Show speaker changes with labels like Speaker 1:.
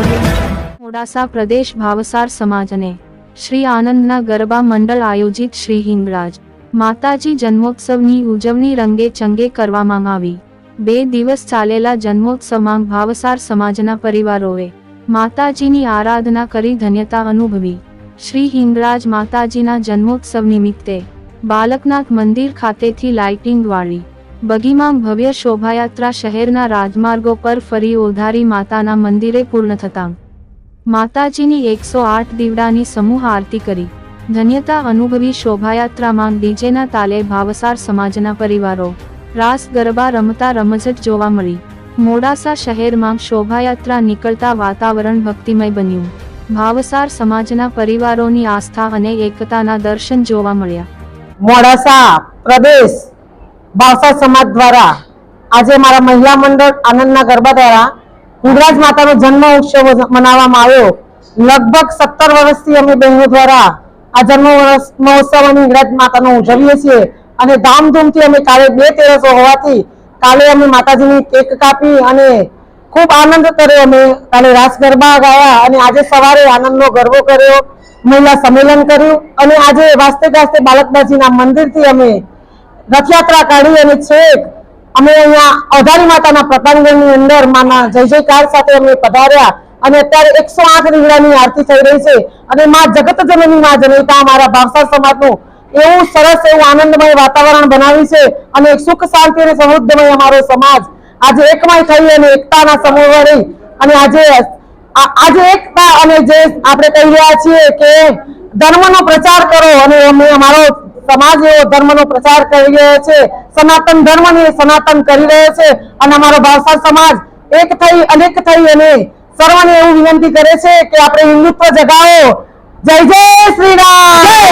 Speaker 1: મોડાસા પ્રદેશ ભાવસાર સમાજ અને શ્રી આનંદના ગરબા મંડળ આયોજિત શ્રી હિંગરાજ માતાજી જન્મોત્સવની ઉજવણી રંગે ચંગે કરવામાં આવી. બે દિવસ ચાલેલા જન્મોત્સવમાં ભાવસાર સમાજના પરિવારોએ માતાજીની આરાધના કરી ધન્યતા અનુભવી. શ્રી હિંગરાજ માતાજીના જન્મોત્સવ નિમિત્તે બાલકનાથ મંદિર ખાતેથી લાઇટિંગ વાળી બગીમાં ભવ્ય શોભાયાત્રા શહેરના રાજમાર્ગો પર ફરી ઓધારી માતાના મંદિરે પૂર્ણ થતાં. માતાજીની એકસો આઠ દીવડાની સમૂહ આરતી કરી. ધન્યતા અનુભવી શોભાયાત્રામાં ડીજેના તાલે ભાવસાર સમાજના પરિવારો, રાસ ગરબા રમતા રમઝટ જોવા મળી. મોડાસા શહેરમાં શોભાયાત્રા નીકળતા વાતાવરણ ભક્તિમય બન્યું. ભાવસાર સમાજના પરિવારોની આસ્થા અને એકતાના દર્શન જોવા મળ્યા.
Speaker 2: મોડાસા પ્રદેશ ભાવસા સમાજ દ્વારા આજે મારા મહિલા મંડળ આનંદના ગરબા દ્વારા હિંગરાજ માતાનો જન્મ ઉત્સવ મનાવવામાં આવ્યો. લગભગ સત્તર વર્ષથી અમે બહેનો દ્વારા આ જન્મ મહોત્સવ અને હિંગરાજ માતાનો ઉજવીએ છીએ. અને ધામધૂમથી અમે કાલે બે તેરસો હોવાથી કાલે અમે માતાજીની કેક કાપી અને ખૂબ આનંદ કર્યો. અમે કાલે રાસ ગરબા ગાયા અને આજે સવારે આનંદનો ગરબો કર્યો. મહિલા સંમેલન કર્યું અને આજે વાસ્તે ગાસ્તે બાલકબાજીના મંદિરથી અમે રથયાત્રા કાઢી અને છેક અમે અહીંયા અધારી માતાના પ્રતાંગણની અંદર માના જય જયકાર સાથે અમે પધાર્યા અને અત્યારે એકસો આઠ રીંગણાની આરતી થઈ રહી છે. અને માં જગત જનની માં જનતા અમારા ભાવસાર સમાજનું એવું સરસ એવું આનંદમય વાતાવરણ બનાવ્યું છે અને સુખ શાંતિ અને સમૃદ્ધમય અમારો સમાજ આજે એકમય થઈ અને એકતાના સમૂહ રહી. અને આજે આજે એકતા અને જે આપણે કહી રહ્યા છીએ કે ધર્મનો પ્રચાર કરો અને અમે અમારો સમાજ એવો ધર્મનો પ્રચાર કરી રહ્યો છે. સનાતન ધર્મને સનાતન કરી રહ્યો છે અને અમારો ભાવસાર સમાજ એક થઈ, અનેક થઈ અને સર્વને એવું વિનંતી કરે છે કે આપણે હિન્દુત્વ જગાવો. જય જય શ્રી રામ!